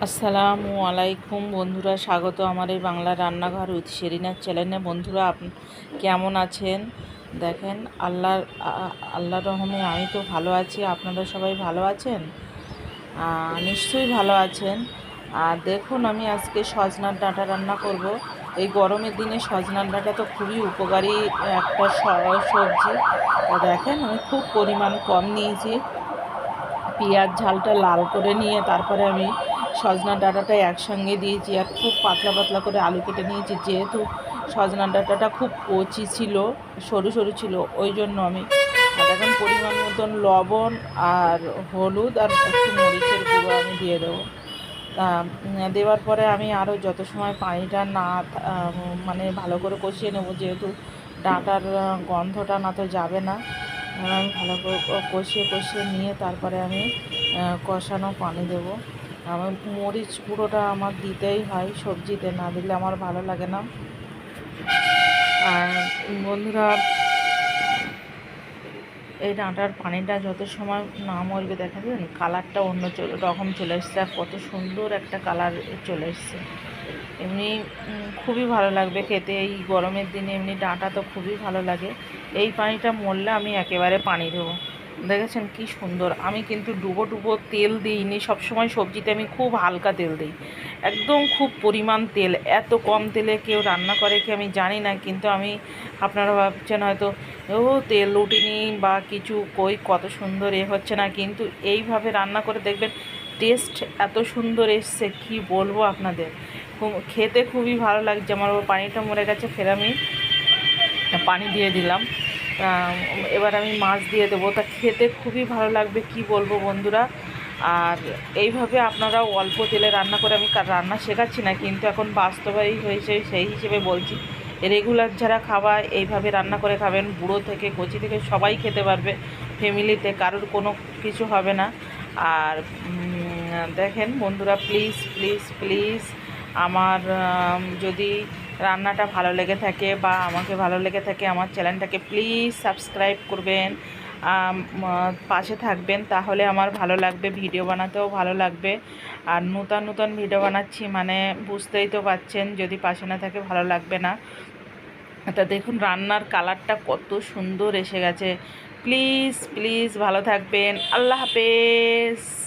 আসসালামু আলাইকুম বন্ধুরা, স্বাগত আমার এই বাংলা রান্নাঘর উইথ শেরিনার চ্যানেলে। বন্ধুরা, আপ কেমন আছেন? দেখেন, আল্লাহর, আ- আল্লাহর রহমে আমি তো ভালো আছি। আপনারা সবাই ভালো আছেন? নিশ্চয়ই ভালো আছেন। আর দেখুন, আমি আজকে সজনার ডাঁটা রান্না করব। এই গরমের দিনে সজনার ডাঁটা তো খুবই উপকারী একটা সবজি। দেখেন, আমি খুব পরিমাণ কম নিয়েছি। পেঁয়াজ ঝালটা লাল করে নিয়ে তারপরে আমি সজনা ডাঁটাটা একসঙ্গে দিয়েছি আর খুব পাতলা পাতলা করে আলু কেটে নিয়েছি। যেহেতু সজনা ডাটাটা খুব কচি ছিল, সরু সরু ছিল, ওই জন্য আমি এখন পরিমাণ মতন লবণ আর হলুদ আর একটু মরিচের গুঁড়ো আমি দিয়ে দেবো। দেওয়ার পরে আমি আরও যত সময় পানিটা না মানে ভালো করে কষিয়ে নেব, যেহেতু ডাঁটার গন্ধটা না তো যাবে না আমি ভালো করে কষিয়ে কষিয়ে নিয়ে তারপরে আমি কষানো পানি দেবো। আমার মরিচ গুঁড়োটা আমার দিতেই হয়, সবজিতে না দিলে আমার ভালো লাগে না। আর বন্ধুরা, এই ডাঁটার পানিটা যত সময় না মরবে দেখা যাবেন কালারটা অন্য রকম চলে এসছে, আর কত সুন্দর একটা কালার চলে এসছে। এমনি খুবই ভালো লাগবে খেতে, এই গরমের দিনে এমনি ডাঁটা তো খুবই ভালো লাগে। এই পানিটা মরলে আমি একেবারে পানি দেবো। দেখেছেন কি সুন্দর। আমি কিন্তু ডুবো ডুবো তেল দিইনি। সবসময় সবজিতে আমি খুব হালকা তেল দিই। একদম খুব পরিমাণ তেল। এত কম তেলে কেউ রান্না করে কি আমি জানি না, কিন্তু আমি আপনারা ভাবছেন হয়তো, ও, তেল উঠিনি বা কিছু কই, কত সুন্দর এ হচ্ছে না। কিন্তু এইভাবে রান্না করে দেখবেন, টেস্ট এত সুন্দর এসছে, কি বলব আপনাদের? খেতে খুবই ভালো লাগছে। আমার পানিটা মরে গেছে, ফের আমি পানি দিয়ে দিলাম। এবার আমি মাছ দিয়ে দেবো। তা খেতে খুবই ভালো লাগবে, কি বলব বন্ধুরা? আর এইভাবে আপনারাও অল্প তেলে রান্না করে আমি রান্না শেখাচ্ছি না, কিন্তু এখন বাস্তবায়ী হয়েছে, সেই হিসেবে বলছি। রেগুলার যারা খাওয়ায় এইভাবে রান্না করে খাবেন, বুড়ো থেকে, কচি থেকে সবাই খেতে পারবে ফ্যামিলিতে কারোর কোনো কিছু হবে না। আর দেখেন বন্ধুরা প্লিজ প্লিজ প্লিজ আমার যদি রান্নাটা ভালো লেগে থাকে বা আমাকে ভালো লেগে থাকে, আমার চ্যানেলটাকে প্লিজ সাবস্ক্রাইব করবেন পাশে থাকবেন, তাহলে আমার ভালো লাগবে, ভিডিও বানাতেও ভালো লাগবে। আর নূতন নূতন ভিডিও বানাচ্ছি মানে বুঝতেই তো পাচ্ছেন, যদি পাশে না থাকে ভালো লাগবে না। তা দেখুন, রান্নার কালারটা কত সুন্দর এসে গেছে। প্লিজ প্লিজ ভালো থাকবেন, আল্লাহ হাফেজ।